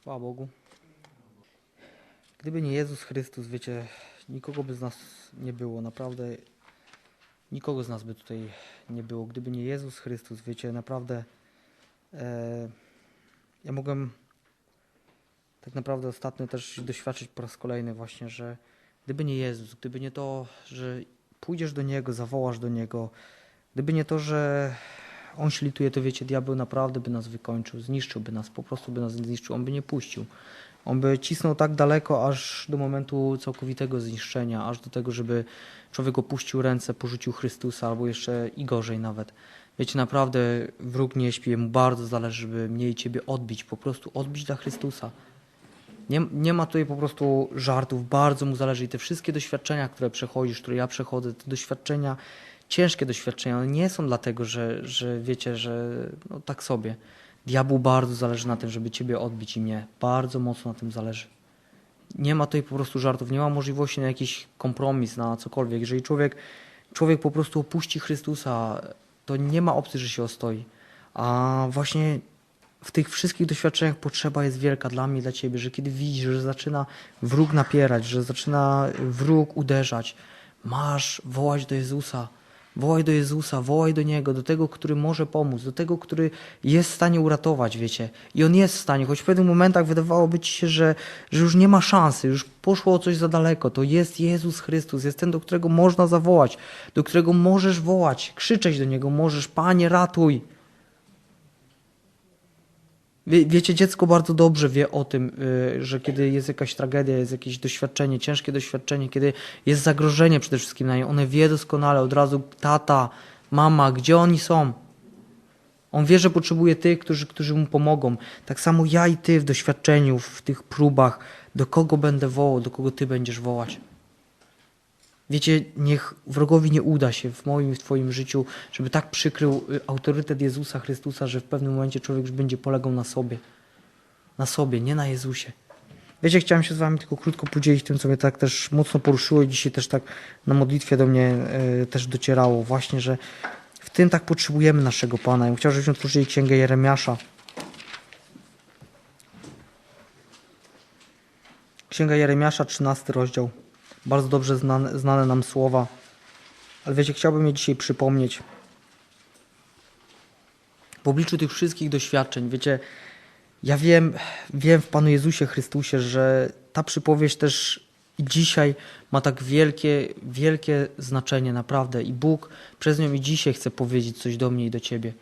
Chwała Bogu. Gdyby nie Jezus Chrystus, wiecie, nikogo by z nas nie było, naprawdę nikogo z nas by tutaj nie było. Gdyby nie Jezus Chrystus, wiecie, naprawdę e, ja mogłem tak naprawdę ostatnio też doświadczyć po raz kolejny właśnie, że gdyby nie Jezus, gdyby nie to, że pójdziesz do Niego, zawołasz do Niego, gdyby nie to, że On się lituje, to wiecie, diabeł naprawdę by nas wykończył, zniszczyłby nas, po prostu by nas zniszczył, On by nie puścił. On by cisnął tak daleko, aż do momentu całkowitego zniszczenia, aż do tego, żeby człowiek opuścił ręce, porzucił Chrystusa, albo jeszcze i gorzej nawet. Wiecie, naprawdę wróg nie śpi, mu bardzo zależy, żeby mnie i ciebie odbić, po prostu odbić dla Chrystusa. Nie, nie ma tutaj po prostu żartów, bardzo mu zależy i te wszystkie doświadczenia, które przechodzisz, które ja przechodzę, te doświadczenia, ciężkie doświadczenia, one nie są dlatego, że, że wiecie, że no tak sobie. Diabłu bardzo zależy na tym, żeby ciebie odbić i mnie. Bardzo mocno na tym zależy. Nie ma tutaj po prostu żartów, nie ma możliwości na jakiś kompromis, na cokolwiek. Jeżeli człowiek, człowiek po prostu opuści Chrystusa, to nie ma opcji, że się ostoi. A właśnie w tych wszystkich doświadczeniach potrzeba jest wielka dla mnie dla ciebie, że kiedy widzisz, że zaczyna wróg napierać, że zaczyna wróg uderzać, masz wołać do Jezusa. Wołaj do Jezusa, wołaj do Niego, do tego, który może pomóc, do tego, który jest w stanie uratować, wiecie. I On jest w stanie, choć w pewnych momentach wydawałoby Ci się, że, że już nie ma szansy, już poszło coś za daleko. To jest Jezus Chrystus, jest ten, do którego można zawołać, do którego możesz wołać, krzyczeć do Niego możesz, Panie ratuj. Wie, wiecie, dziecko bardzo dobrze wie o tym, y, że kiedy jest jakaś tragedia, jest jakieś doświadczenie, ciężkie doświadczenie, kiedy jest zagrożenie przede wszystkim na nie, one wie doskonale od razu, tata, mama, gdzie oni są. On wie, że potrzebuje tych, którzy, którzy mu pomogą. Tak samo ja i ty w doświadczeniu, w tych próbach, do kogo będę wołał, do kogo ty będziesz wołać. Wiecie, niech wrogowi nie uda się w moim i w Twoim życiu, żeby tak przykrył y, autorytet Jezusa Chrystusa, że w pewnym momencie człowiek już będzie polegał na sobie. Na sobie, nie na Jezusie. Wiecie, chciałem się z Wami tylko krótko podzielić tym, co mnie tak też mocno poruszyło i dzisiaj też tak na modlitwie do mnie y, też docierało. Właśnie, że w tym tak potrzebujemy naszego Pana. Ja bym chciał, żebyśmy otworzyli Księgę Jeremiasza. Księga Jeremiasza, 13 rozdział. Bardzo dobrze znane, znane nam słowa. Ale wiecie, chciałbym je dzisiaj przypomnieć. W obliczu tych wszystkich doświadczeń, wiecie, ja wiem, wiem w Panu Jezusie Chrystusie, że ta przypowieść też dzisiaj ma tak wielkie, wielkie znaczenie, naprawdę. I Bóg przez nią i dzisiaj chce powiedzieć coś do mnie i do Ciebie.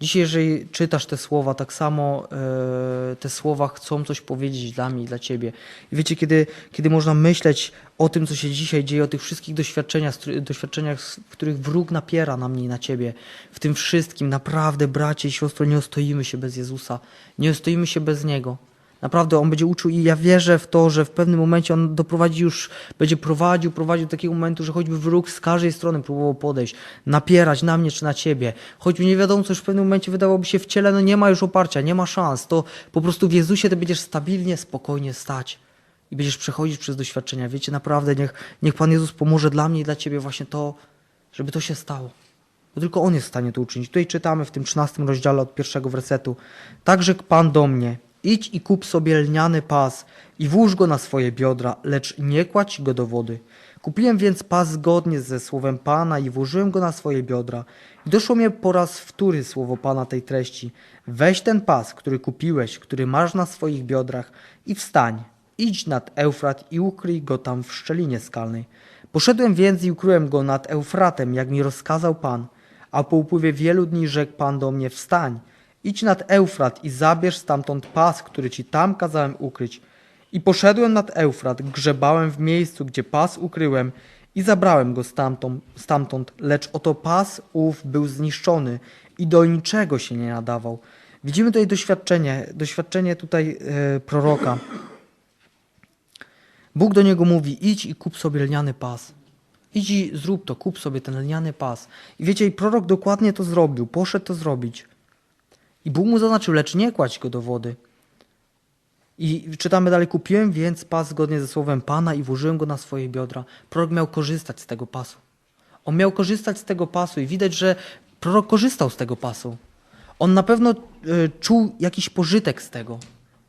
Dzisiaj, jeżeli czytasz te słowa, tak samo e, te słowa chcą coś powiedzieć dla mnie dla ciebie. I wiecie, kiedy, kiedy można myśleć o tym, co się dzisiaj dzieje, o tych wszystkich doświadczeniach, doświadczeniach, w których wróg napiera na mnie i na ciebie, w tym wszystkim, naprawdę, bracie i siostro, nie ostoimy się bez Jezusa, nie ostoimy się bez Niego. Naprawdę On będzie uczył i ja wierzę w to, że w pewnym momencie On doprowadzi już, będzie prowadził, prowadził do takiego momentu, że choćby wróg z każdej strony próbował podejść, napierać na mnie czy na ciebie, choćby nie wiadomo co już w pewnym momencie wydawałoby się w ciele, no nie ma już oparcia, nie ma szans, to po prostu w Jezusie ty będziesz stabilnie, spokojnie stać i będziesz przechodzić przez doświadczenia. Wiecie, naprawdę niech, niech Pan Jezus pomoże dla mnie i dla ciebie właśnie to, żeby to się stało. Bo tylko On jest w stanie to uczynić. Tutaj czytamy w tym 13 rozdziale od pierwszego wersetu. Tak rzekł Pan do mnie, idź i kup sobie lniany pas i włóż go na swoje biodra, lecz nie kładź go do wody. Kupiłem więc pas zgodnie ze słowem Pana i włożyłem go na swoje biodra. I doszło mnie po raz wtóry słowo Pana tej treści. Weź ten pas, który kupiłeś, który masz na swoich biodrach i wstań. Idź nad Eufrat i ukryj go tam w szczelinie skalnej. Poszedłem więc i ukryłem go nad Eufratem, jak mi rozkazał Pan. A po upływie wielu dni rzekł Pan do mnie, wstań, idź nad Eufrat i zabierz stamtąd pas, który ci tam kazałem ukryć. I poszedłem nad Eufrat, grzebałem w miejscu, gdzie pas ukryłem i zabrałem go stamtąd, stamtąd, lecz oto pas ów był zniszczony i do niczego się nie nadawał. Widzimy tutaj doświadczenie, doświadczenie tutaj e, proroka. Bóg do niego mówi: idź i kup sobie lniany pas. Idź i zrób to, kup sobie ten lniany pas. I wiecie, i prorok dokładnie to zrobił, poszedł to zrobić. I Bóg mu zaznaczył, lecz nie kładź go do wody. I czytamy dalej, kupiłem więc pas zgodnie ze słowem Pana i włożyłem go na swoje biodra. Prorok miał korzystać z tego pasu. On miał korzystać z tego pasu i widać, że prorok korzystał z tego pasu. On na pewno y, czuł jakiś pożytek z tego.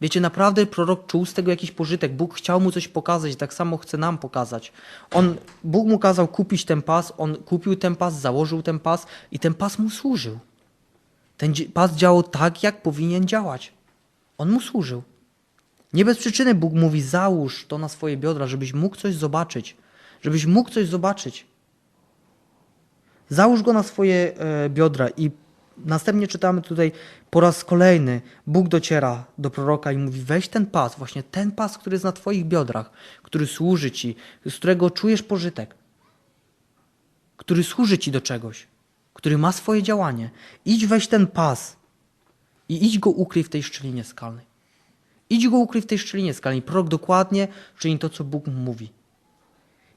Wiecie, naprawdę prorok czuł z tego jakiś pożytek. Bóg chciał mu coś pokazać, tak samo chce nam pokazać. On, Bóg mu kazał kupić ten pas, on kupił ten pas, założył ten pas i ten pas mu służył. Ten pas działał tak, jak powinien działać. On mu służył. Nie bez przyczyny Bóg mówi: załóż to na swoje biodra, żebyś mógł coś zobaczyć. Żebyś mógł coś zobaczyć. Załóż go na swoje e, biodra i następnie czytamy tutaj po raz kolejny Bóg dociera do proroka i mówi weź ten pas, właśnie ten pas, który jest na twoich biodrach, który służy ci, z którego czujesz pożytek, który służy ci do czegoś, który ma swoje działanie. Idź weź ten pas i idź go ukryj w tej szczelinie skalnej. Idź go ukryj w tej szczelinie skalnej. Prorok dokładnie czyni to, co Bóg mówi.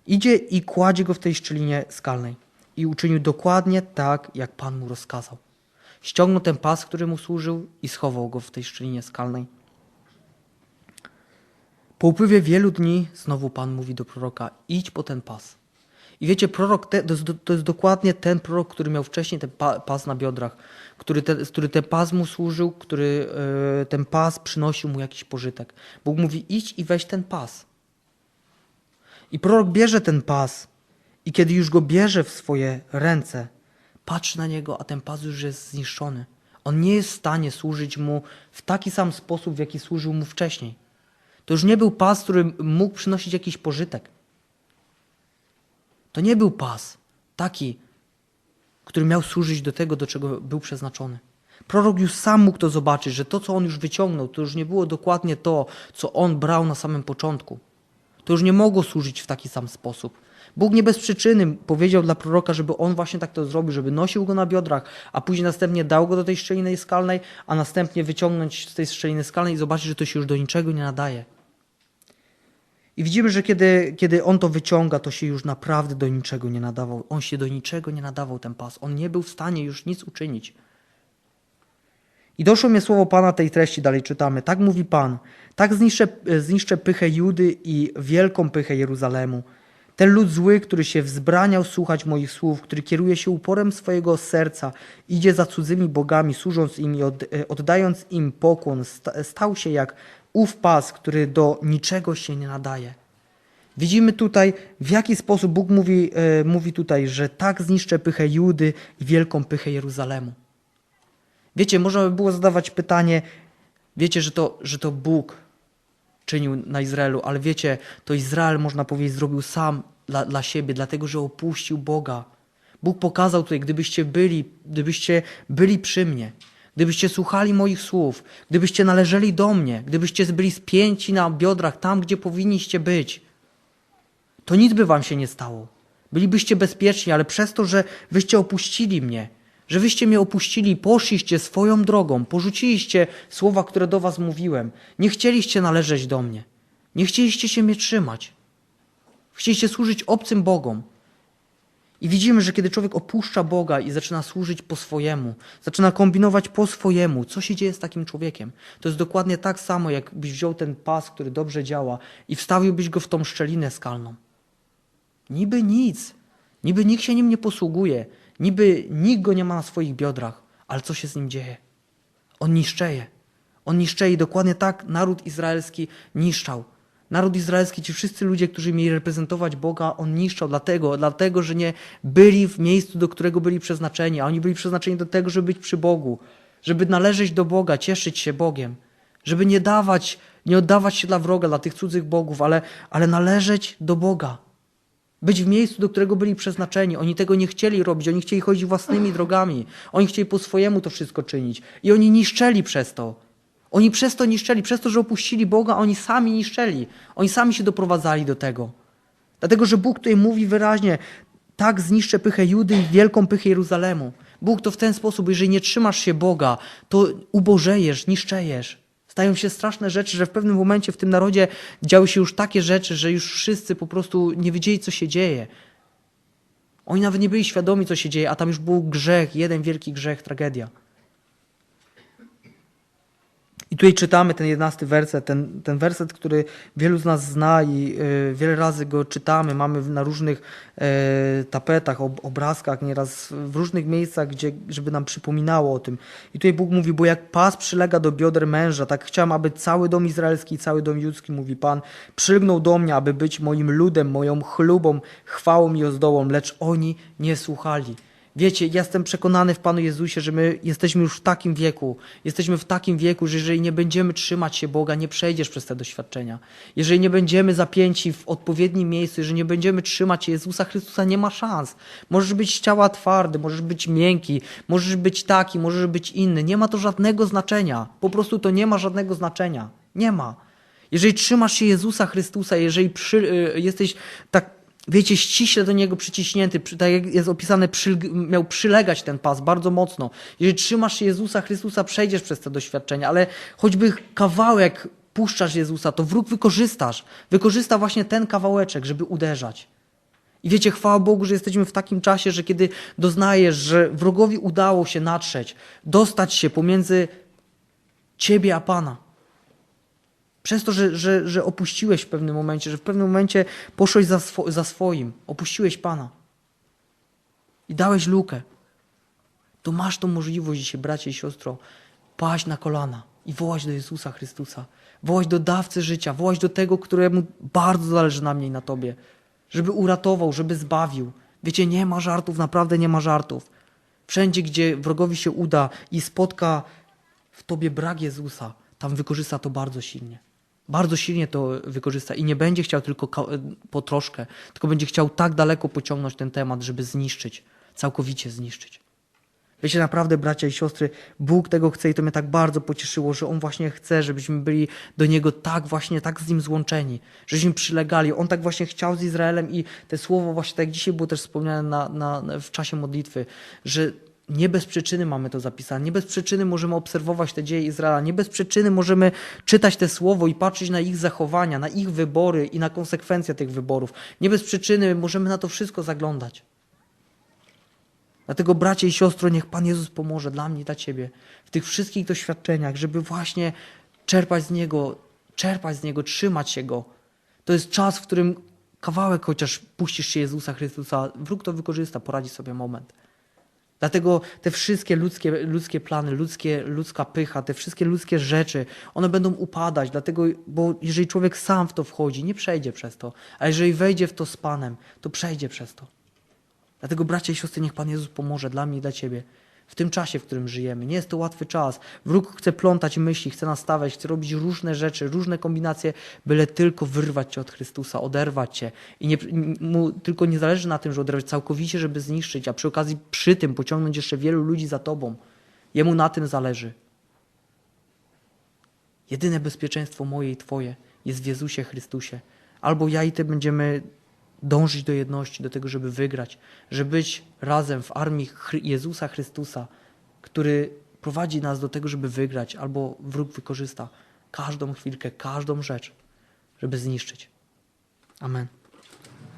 Idzie i kładzie go w tej szczelinie skalnej. I uczynił dokładnie tak, jak Pan mu rozkazał. Ściągnął ten pas, który mu służył i schował go w tej szczelinie skalnej. Po upływie wielu dni znowu Pan mówi do proroka: idź po ten pas. I wiecie, prorok te, to, jest, to jest dokładnie ten prorok, który miał wcześniej ten pa, pas na biodrach, który, te, który ten pas mu służył, który e, ten pas przynosił mu jakiś pożytek. Bóg mówi: idź i weź ten pas. I prorok bierze ten pas i kiedy już go bierze w swoje ręce, patrzy na niego, a ten pas już jest zniszczony. On nie jest w stanie służyć mu w taki sam sposób, w jaki służył mu wcześniej. To już nie był pas, który mógł przynosić jakiś pożytek. To nie był pas taki, który miał służyć do tego, do czego był przeznaczony. Prorok już sam mógł to zobaczyć, że to, co on już wyciągnął, to już nie było dokładnie to, co on brał na samym początku. To już nie mogło służyć w taki sam sposób. Bóg nie bez przyczyny powiedział dla proroka, żeby on właśnie tak to zrobił, żeby nosił go na biodrach, a później następnie dał go do tej szczeliny skalnej, a następnie wyciągnąć z tej szczeliny skalnej i zobaczyć, że to się już do niczego nie nadaje. I widzimy, że kiedy, kiedy on to wyciąga, to się już naprawdę do niczego nie nadawał. On się do niczego nie nadawał, ten pas. On nie był w stanie już nic uczynić. I doszło mnie słowo Pana tej treści, dalej czytamy. Tak mówi Pan, tak zniszczę, zniszczę pychę Judy i wielką pychę Jeruzalemu. Ten lud zły, który się wzbraniał słuchać moich słów, który kieruje się uporem swojego serca, idzie za cudzymi bogami, służąc im i e, oddając im pokłon, sta, stał się jak ów pas, który do niczego się nie nadaje. Widzimy tutaj, w jaki sposób Bóg mówi, e, mówi tutaj, że tak zniszczę pychę Judy i wielką pychę Jeruzalemu. Wiecie, można by było zadawać pytanie, wiecie, że to, że to Bóg czynił na Izraelu, ale wiecie, to Izrael, można powiedzieć, zrobił sam dla, dla siebie, dlatego że opuścił Boga. Bóg pokazał tutaj, gdybyście byli, gdybyście byli przy mnie, gdybyście słuchali moich słów, gdybyście należeli do mnie, gdybyście byli spięci na biodrach tam, gdzie powinniście być, to nic by wam się nie stało. Bylibyście bezpieczni, ale przez to, że wyście opuścili mnie, że wyście mnie opuścili, poszliście swoją drogą, porzuciliście słowa, które do was mówiłem, nie chcieliście należeć do mnie, nie chcieliście się mnie trzymać, chcieliście służyć obcym Bogom. I widzimy, że kiedy człowiek opuszcza Boga i zaczyna służyć po swojemu, zaczyna kombinować po swojemu, co się dzieje z takim człowiekiem? To jest dokładnie tak samo, jakbyś wziął ten pas, który dobrze działa i wstawiłbyś go w tą szczelinę skalną. Niby nic, niby nikt się nim nie posługuje, niby nikt go nie ma na swoich biodrach, ale co się z nim dzieje? On niszczeje. On niszczeje i dokładnie tak naród izraelski niszczał. Naród izraelski, ci wszyscy ludzie, którzy mieli reprezentować Boga, on niszczał dlatego, dlatego, że nie byli w miejscu, do którego byli przeznaczeni, a oni byli przeznaczeni do tego, żeby być przy Bogu, żeby należeć do Boga, cieszyć się Bogiem, żeby nie dawać, nie oddawać się dla wroga, dla tych cudzych bogów, ale, ale należeć do Boga. Być w miejscu, do którego byli przeznaczeni. Oni tego nie chcieli robić, oni chcieli chodzić własnymi drogami. Oni chcieli po swojemu to wszystko czynić. I oni niszczeli przez to. Oni przez to niszczeli, przez to, że opuścili Boga, oni sami niszczeli. Oni sami się doprowadzali do tego. Dlatego, że Bóg tutaj mówi wyraźnie, tak zniszczę pychę Judy i wielką pychę Jeruzalemu. Bóg to w ten sposób, jeżeli nie trzymasz się Boga, to ubożejesz, niszczejesz. Stają się straszne rzeczy, że w pewnym momencie w tym narodzie działy się już takie rzeczy, że już wszyscy po prostu nie wiedzieli, co się dzieje. Oni nawet nie byli świadomi, co się dzieje, a tam już był grzech, jeden wielki grzech, tragedia. I tutaj czytamy ten jedenasty werset, ten, ten werset, który wielu z nas zna i y, wiele razy go czytamy, mamy na różnych y, tapetach, ob, obrazkach, nieraz w różnych miejscach, gdzie, żeby nam przypominało o tym. I tutaj Bóg mówi, bo jak pas przylega do bioder męża, tak chciałem, aby cały dom izraelski i cały dom judzki, mówi Pan, przylgnął do mnie, aby być moim ludem, moją chlubą, chwałą i ozdołą, lecz oni nie słuchali. Wiecie, jestem przekonany w Panu Jezusie, że my jesteśmy już w takim wieku, jesteśmy w takim wieku, że jeżeli nie będziemy trzymać się Boga, nie przejdziesz przez te doświadczenia. Jeżeli nie będziemy zapięci w odpowiednim miejscu, jeżeli nie będziemy trzymać Jezusa Chrystusa, nie ma szans. Możesz być ciała twardy, możesz być miękki, możesz być taki, możesz być inny. Nie ma to żadnego znaczenia. Po prostu to nie ma żadnego znaczenia. Nie ma. Jeżeli trzymasz się Jezusa Chrystusa, jeżeli przy, y, jesteś tak, wiecie, ściśle do Niego przyciśnięty, przy- tak jak jest opisane, miał przylegać ten pas bardzo mocno. Jeżeli trzymasz Jezusa Chrystusa, przejdziesz przez te doświadczenia, ale choćby kawałek puszczasz Jezusa, to wróg wykorzystasz. Wykorzysta właśnie ten kawałeczek, żeby uderzać. I wiecie, chwała Bogu, że jesteśmy w takim czasie, że kiedy doznajesz, że wrogowi udało się natrzeć, dostać się pomiędzy ciebie a Pana. Przez to, że, że, że opuściłeś w pewnym momencie, że w pewnym momencie poszłeś za, swo, za swoim, opuściłeś Pana i dałeś lukę, to masz tą możliwość dzisiaj, bracie i siostro, paść na kolana i wołać do Jezusa Chrystusa, wołać do dawcy życia, wołać do tego, któremu bardzo zależy na mnie i na Tobie, żeby uratował, żeby zbawił. Wiecie, nie ma żartów, naprawdę nie ma żartów. Wszędzie, gdzie wrogowi się uda i spotka w Tobie brak Jezusa, tam wykorzysta to bardzo silnie. Bardzo silnie to wykorzysta i nie będzie chciał tylko po troszkę, tylko będzie chciał tak daleko pociągnąć ten temat, żeby zniszczyć, całkowicie zniszczyć. Wiecie, naprawdę, bracia i siostry, Bóg tego chce i to mnie tak bardzo pocieszyło, że On właśnie chce, żebyśmy byli do Niego tak właśnie, tak z Nim złączeni, żebyśmy przylegali. On tak właśnie chciał z Izraelem i te słowo właśnie, tak jak dzisiaj było też wspomniane na, na, w czasie modlitwy, że nie bez przyczyny mamy to zapisane, nie bez przyczyny możemy obserwować te dzieje Izraela, nie bez przyczyny możemy czytać te słowo i patrzeć na ich zachowania, na ich wybory i na konsekwencje tych wyborów. Nie bez przyczyny możemy na to wszystko zaglądać. Dlatego, bracie i siostro, niech Pan Jezus pomoże dla mnie i dla Ciebie w tych wszystkich doświadczeniach, żeby właśnie czerpać z Niego, czerpać z Niego, trzymać się Go. To jest czas, w którym kawałek chociaż puścisz się Jezusa Chrystusa, wróg to wykorzysta, poradzi sobie moment. Dlatego te wszystkie ludzkie, ludzkie plany, ludzkie, ludzka pycha, te wszystkie ludzkie rzeczy, one będą upadać, dlatego, bo jeżeli człowiek sam w to wchodzi, nie przejdzie przez to, a jeżeli wejdzie w to z Panem, to przejdzie przez to. Dlatego, bracia i siostry, niech Pan Jezus pomoże dla mnie i dla Ciebie w tym czasie, w którym żyjemy. Nie jest to łatwy czas. Wróg chce plątać myśli, chce nastawiać, chce robić różne rzeczy, różne kombinacje, byle tylko wyrwać Cię od Chrystusa, oderwać Cię. I nie, mu tylko nie zależy na tym, że oderwać całkowicie, żeby zniszczyć, a przy okazji przy tym pociągnąć jeszcze wielu ludzi za Tobą. Jemu na tym zależy. Jedyne bezpieczeństwo moje i Twoje jest w Jezusie Chrystusie. Albo ja i Ty będziemy dążyć do jedności, do tego, żeby wygrać, żeby być razem w armii Jezusa Chrystusa, który prowadzi nas do tego, żeby wygrać, albo wróg wykorzysta każdą chwilkę, każdą rzecz, żeby zniszczyć. Amen.